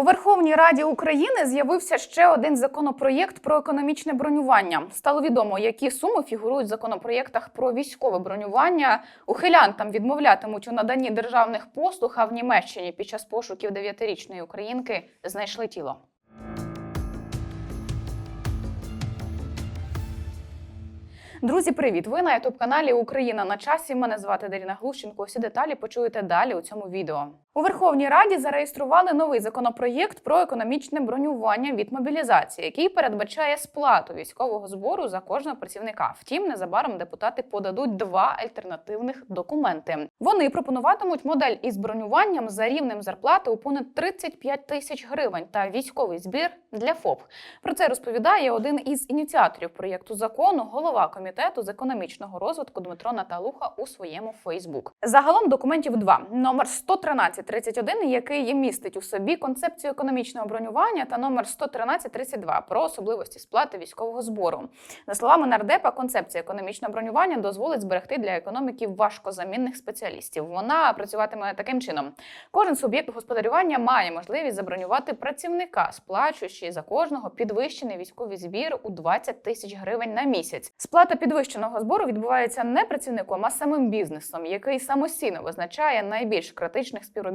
У Верховній Раді України з'явився ще один законопроєкт про економічне бронювання. Стало відомо, які суми фігурують в законопроєктах про військове бронювання. Ухилянтам відмовлятимуть у наданні державних послуг. А в Німеччині під час пошуків дев'ятирічної українки знайшли тіло. Друзі, привіт! Ви на ютуб каналі Україна на часі. Мене звати Даріна Глущенко. Усі деталі почуєте далі у цьому відео. У Верховній Раді зареєстрували новий законопроєкт про економічне бронювання від мобілізації, який передбачає сплату військового збору за кожного працівника. Втім, незабаром депутати подадуть два альтернативних документи. Вони пропонуватимуть модель із бронюванням за рівнем зарплати у понад 35 тисяч гривень та військовий збір для ФОП. Про це розповідає один із ініціаторів проєкту закону, голова комітету з економічного розвитку Дмитро Наталуха у своєму Фейсбук. Загалом документів два: номер 11331, який містить у собі концепцію економічного бронювання, та номер 11332 про особливості сплати військового збору. За словами нардепа, концепція економічного бронювання дозволить зберегти для економіки важкозамінних спеціалістів. Вона працюватиме таким чином: кожен суб'єкт господарювання має можливість забронювати працівника, сплачуючи за кожного підвищений військовий збір у 20 тисяч гривень на місяць. Сплата підвищеного збору відбувається не працівником, а самим бізнесом, який самостійно визначає найбільш критичних співробітників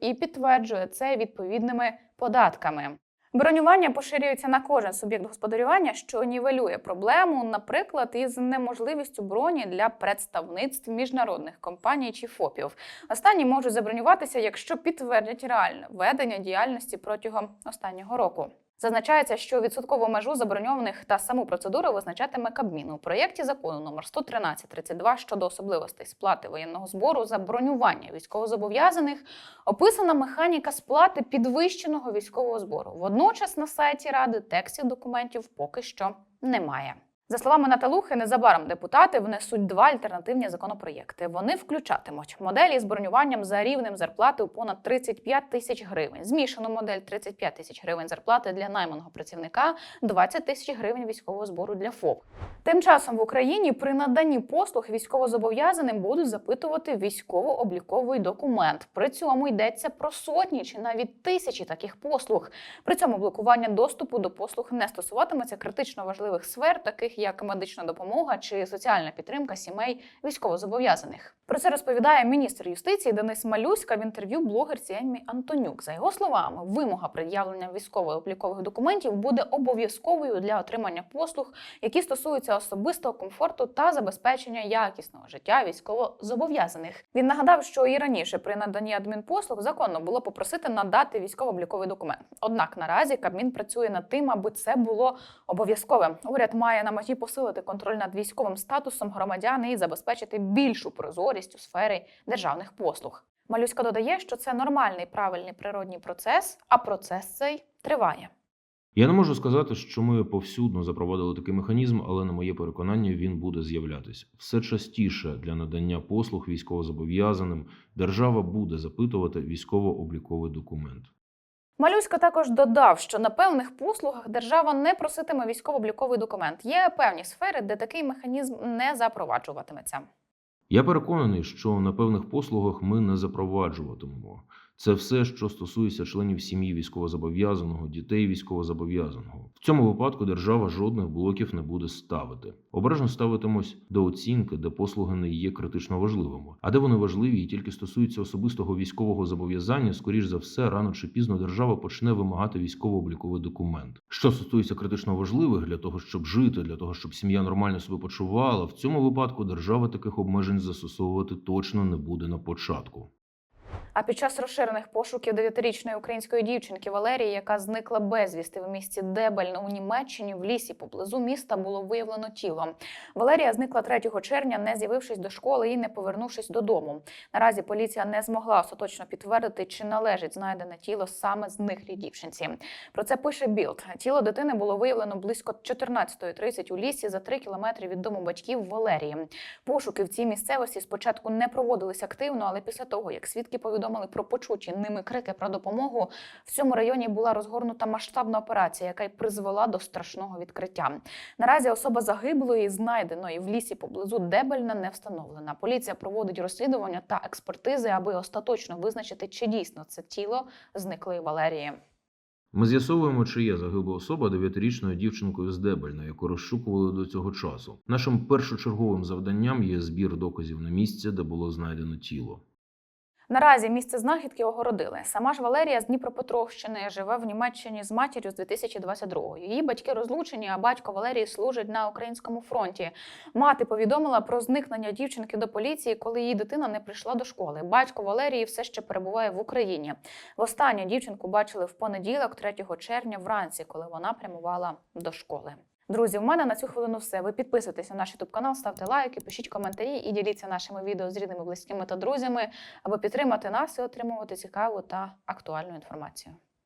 і підтверджує це відповідними податками. Бронювання поширюється на кожен суб'єкт господарювання, що нівелює проблему, наприклад, із неможливістю броні для представництв міжнародних компаній чи ФОПів. Останні можуть забронюватися, якщо підтвердять реальне ведення діяльності протягом останнього року. Зазначається, що відсоткову межу заброньованих та саму процедуру визначатиме Кабмін у проєкті закону номер 11332 щодо особливостей сплати воєнного збору за бронювання військовозобов'язаних. Описана механіка сплати підвищеного військового збору. Водночас на сайті ради текстів документів поки що немає. За словами Наталухи, незабаром депутати внесуть два альтернативні законопроєкти. Вони включатимуть моделі з бронюванням за рівнем зарплати у понад 35 тисяч гривень, змішану модель 35 тисяч гривень зарплати для найманого працівника, 20 тисяч гривень військового збору для ФОП. Тим часом в Україні при наданні послуг військовозобов'язаним будуть запитувати військово-обліковий документ. При цьому йдеться про сотні чи навіть тисячі таких послуг. При цьому блокування доступу до послуг не стосуватиметься критично важливих сфер, таких як медична допомога чи соціальна підтримка сімей військовозобов'язаних. Про це розповідає міністр юстиції Денис Малюська в інтерв'ю блогерці Еммі Антонюк. За його словами, вимога пред'явлення військово-облікових документів буде обов'язковою для отримання послуг, які стосуються особистого комфорту та забезпечення якісного життя військовозобов'язаних. Він нагадав, що і раніше при наданні адмінпослуг законно було попросити надати військово-обліковий документ. Однак наразі Кабмін працює над тим, аби це було обов'язковим. Уряд має на меті посилити контроль над військовим статусом громадян і забезпечити більшу прозорість у сфері державних послуг. Малюська додає, що це нормальний правильний природній процес, а процес цей триває. Я не можу сказати, що ми повсюдно запровадили такий механізм, але на моє переконання він буде з'являтися все частіше для надання послуг військовозобов'язаним. Держава буде запитувати військово-обліковий документ. Малюська також додав, що на певних послугах держава не проситиме військово-обліковий документ. Є певні сфери, де такий механізм не запроваджуватиметься. Я переконаний, що на певних послугах ми не запроваджуватимемо. Це все, що стосується членів сім'ї військовозобов'язаного, дітей військовозобов'язаного. В цьому випадку держава жодних блоків не буде ставити. Обережно ставитимось до оцінки, де послуги не є критично важливими, а де вони важливі і тільки стосуються особистого військового зобов'язання. Скоріш за все, рано чи пізно держава почне вимагати військово-обліковий документ. Що стосується критично важливих для того, щоб жити, для того, щоб сім'я нормально себе почувала, в цьому випадку держава таких обмежень застосовувати точно не буде на початку. А під час розширених пошуків дев'ятирічної української дівчинки Валерії, яка зникла безвісти в місті Дебельн у Німеччині, в лісі поблизу міста було виявлено тіло. Валерія зникла 3 червня, не з'явившись до школи і не повернувшись додому. Наразі поліція не змогла остаточно підтвердити, чи належить знайдене тіло саме зниклій дівчинці. Про це пише Білд. Тіло дитини було виявлено близько 14.30 у лісі за 3 кілометри від дому батьків Валерії. Пошуки в цій місцевості спочатку не проводились активно, але після того, як свідки повідомили про почуті ними крики про допомогу, в цьому районі була розгорнута масштабна операція, яка й призвела до страшного відкриття. Наразі особа загиблої, знайденої в лісі поблизу Дебельна, не встановлена. Поліція проводить розслідування та експертизи, аби остаточно визначити, чи дійсно це тіло зниклої Валерії. Ми з'ясовуємо, чи є загибла особа дев'ятирічною дівчинкою з Дебельна, яку розшукували до цього часу. Нашим першочерговим завданням є збір доказів на місце, де було знайдено тіло. Наразі місце знахідки огородили. Сама ж Валерія з Дніпропетровщини живе в Німеччині з матір'ю з 2022-го. Її батьки розлучені, а батько Валерії служить на українському фронті. Мати повідомила про зникнення дівчинки до поліції, коли її дитина не прийшла до школи. Батько Валерії все ще перебуває в Україні. Востаннє дівчинку бачили в понеділок, 3 червня, вранці, коли вона прямувала до школи. Друзі, у мене на цю хвилину все. Ви підписуйтесь на наш youtube канал, ставте лайки, пишіть коментарі і діліться нашими відео з рідними, близькими та друзями, аби підтримати нас і отримувати цікаву та актуальну інформацію.